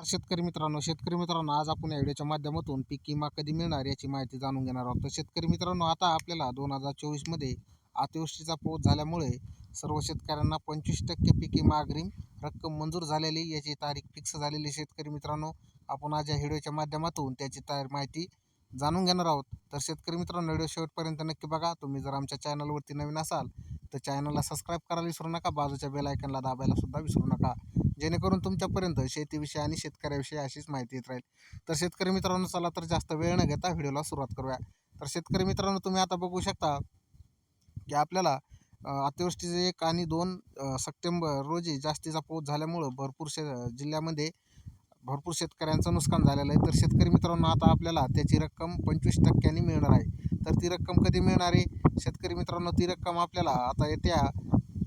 नमस्कार शेतकरी मित्रांनो. शेतकरी मित्रांनो आज आपण या व्हिडिओच्या माध्यमातून पीक विमा कधी मिळणार याची माहिती जाणून घेणार आहोत. तर शेतकरी मित्रांनो आता आपल्याला दोन हजार चोवीसमध्ये अतिवृष्टीचा पाऊस झाल्यामुळे सर्व शेतकऱ्यांना पंचवीस टक्के पीक विमा अग्रिम रक्कम मंजूर झालेली याची तारीख फिक्स झालेली शेतकरी मित्रांनो. आपण आज या व्हिडिओच्या माध्यमातून त्याची तार माहिती जाणून घेणार आहोत. तर शेतकरी मित्रांनो व्हिडिओ शेवटपर्यंत नक्की बघा. तुम्ही जर आमच्या चॅनलवरती नवीन असाल तर चॅनलला सबस्क्राईब करायला विसरू नका. बाजूच्या बेल आयकनला दाबायला सुद्धा विसरू नका. जेणेकरून तुमच्यापर्यंत शेतीविषयी आणि शेतकऱ्याविषयी अशीच माहिती येत राहील. तर शेतकरी मित्रांनो चला तर जास्त वेळ न घेता व्हिडिओला सुरुवात करूया. तर शेतकरी मित्रांनो तुम्ही आता बघू शकता की आपल्याला अतिवृष्टीचे एक आणि दोन सप्टेंबर रोजी जास्तीचा पाऊस झाल्यामुळं भरपूर शे जिल्ह्यामध्ये भरपूर शेतकऱ्यांचं नुकसान झालेलं आहे. तर शेतकरी मित्रांनो आता आपल्याला त्याची रक्कम पंचवीस टक्क्यांनी मिळणार आहे. तर ती रक्कम कधी मिळणार आहे? शेतकरी मित्रांनो ती रक्कम आपल्याला आता येत्या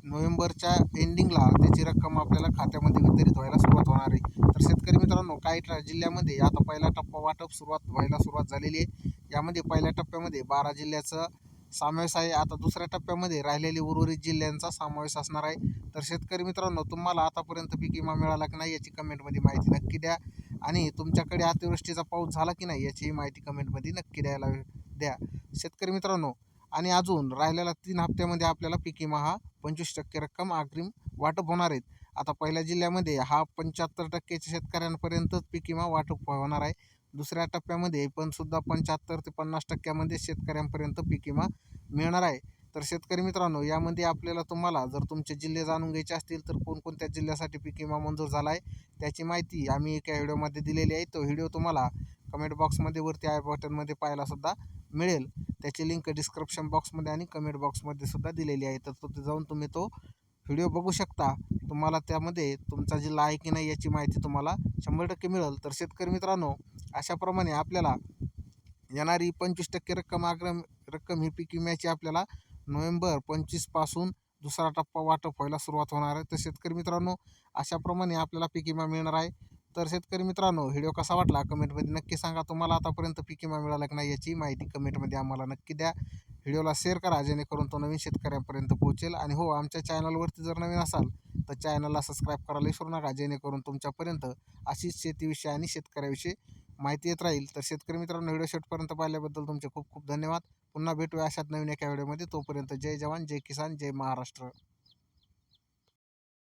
नोव्हेंबरच्या एंडिंगला त्याची रक्कम आपल्याला खात्यामध्ये वितरित व्हायला सुरुवात होणार आहे. तर शेतकरी मित्रांनो काही जिल्ह्यामध्ये आता पहिला टप्पा वाटप सुरुवात व्हायला सुरुवात झालेली आहे. यामध्ये पहिल्या टप्प्यामध्ये बारा जिल्ह्याचं समावेश आहे. आता दुसऱ्या टप्प्यामध्ये राहिलेले उर्वरित जिल्ह्यांचा समावेश असणार आहे. तर शेतकरी मित्रांनो तुम्हाला आतापर्यंत पीक विमा मिळाला की नाही याची कमेंटमध्ये माहिती नक्की द्या. आणि तुमच्याकडे अतिवृष्टीचा पाऊस झाला की नाही याची माहिती कमेंटमध्ये नक्की द्यायला द्या. शेतकरी मित्रांनो आणि अजून राहिलेल्या तीन हप्त्यामध्ये आपल्याला पीक विमा हा पंचवीस टक्के रक्कम अग्रिम वाटप होणार आहेत आता पहिल्या जिल्ह्यामध्ये हा पंच्याहत्तर टक्क्याच्या शेतकऱ्यांपर्यंतच पीक विमा वाटप होणार आहे. दुसऱ्या टप्प्यामध्ये पण सुद्धा पंच्याहत्तर ते पन्नास टक्क्यामध्ये शेतकऱ्यांपर्यंत पीक विमा मिळणार आहे. तर शेतकरी मित्रांनो यामध्ये आपल्याला तुम्हाला जर तुमचे जिल्हे जाणून घ्यायचे असतील तर कोणकोणत्या जिल्ह्यासाठी पीक विमा मंजूर झाला आहे त्याची माहिती आम्ही एका व्हिडिओमध्ये दिलेली आहे. तो व्हिडिओ तुम्हाला कमेंट बॉक्समध्ये वरती आय बटनमध्ये पाहायला सुद्धा मिळेल. त्याची लिंक डिस्क्रिप्शन बॉक्समध्ये आणि कमेंट बॉक्समध्ये सुद्धा दिलेली आहे. तर तिथे जाऊन तुम्ही तो व्हिडिओ बघू शकता. तुम्हाला त्यामध्ये तुमचा जिल्हा आहे की नाही याची माहिती तुम्हाला शंभर टक्के मिळेल. तर शेतकरी मित्रांनो अशाप्रमाणे आपल्याला येणारी पंचवीस टक्के रक्कम आग्रम रक्कम ही पीक विम्याची आपल्याला नोव्हेंबर पंचवीसपासून दुसरा टप्पा वाटप व्हायला सुरुवात होणार आहे. तर शेतकरी मित्रांनो अशाप्रमाणे आपल्याला पीक विमा मिळणार आहे. तर शेतकरी मित्रांनो व्हिडिओ कसा वाटला? कमेंटमध्ये नक्की सांगा. तुम्हाला आतापर्यंत पीक विमा मिळाला की नाही याची माहिती कमेंटमध्ये आम्हाला नक्की द्या. व्हिडिओला शेअर करा जेणेकरून तो नवीन शेतकऱ्यांपर्यंत पोहोचेल. आणि हो आमच्या चॅनलवरती जर नवीन असाल तर चॅनलला सबस्क्राईब करायला विसरू नका. जेणेकरून तुमच्यापर्यंत अशीच शेतीविषयी आणि शेतकऱ्याविषयी माहिती येत राहील. तर शेतकरी मित्रांनो व्हिडिओ शेवटपर्यंत पाहिल्याबद्दल तुमचे खूप खूप धन्यवाद. पुन्हा भेटूया अशात नवीन एका व्हिडिओमध्ये. तोपर्यंत जय जवान जय किसान जय महाराष्ट्र.